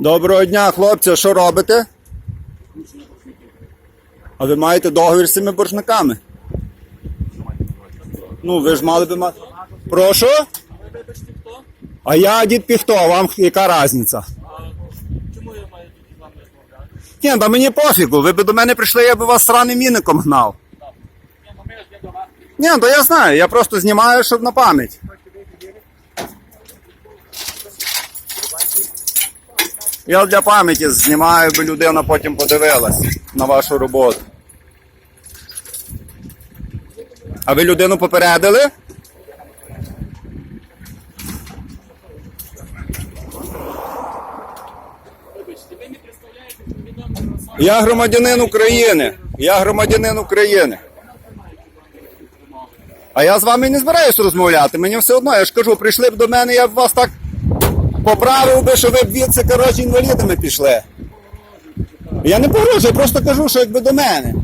Доброго дня, хлопці, що робите? А ви маєте договір з цими боржниками? Ну, ви ж мали би мати. Прошу? А я дід Піхто, вам яка різниця? Чому я маю тут з вами розмовляти? Ні, та мені пофігу, ви б до мене прийшли, я б вас сраним міником гнав. Ні, то я знаю, я просто знімаю, щоб на пам'ять. Я для пам'яті знімаю, би людина потім подивилась на вашу роботу. А ви людину попередили? Я громадянин України. Я громадянин України. А я з вами не збираюсь розмовляти. Мені все одно, я ж кажу, прийшли б до мене, я б вас так поправив би, що ви б від це, коротше, інвалідами пішли. Я не погрожую, я просто кажу, що якби до мене.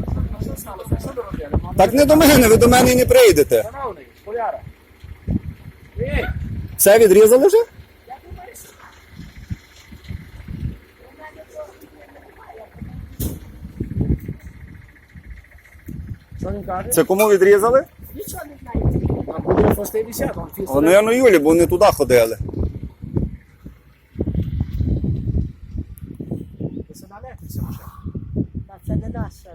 Так не до мене, ви до мене і не прийдете. Все відрізали вже? Це кому відрізали? Нічого не фіс. Вони, ну, Юлі, бо вони туди ходили. Ви сюди летиться вже. Та це не наша.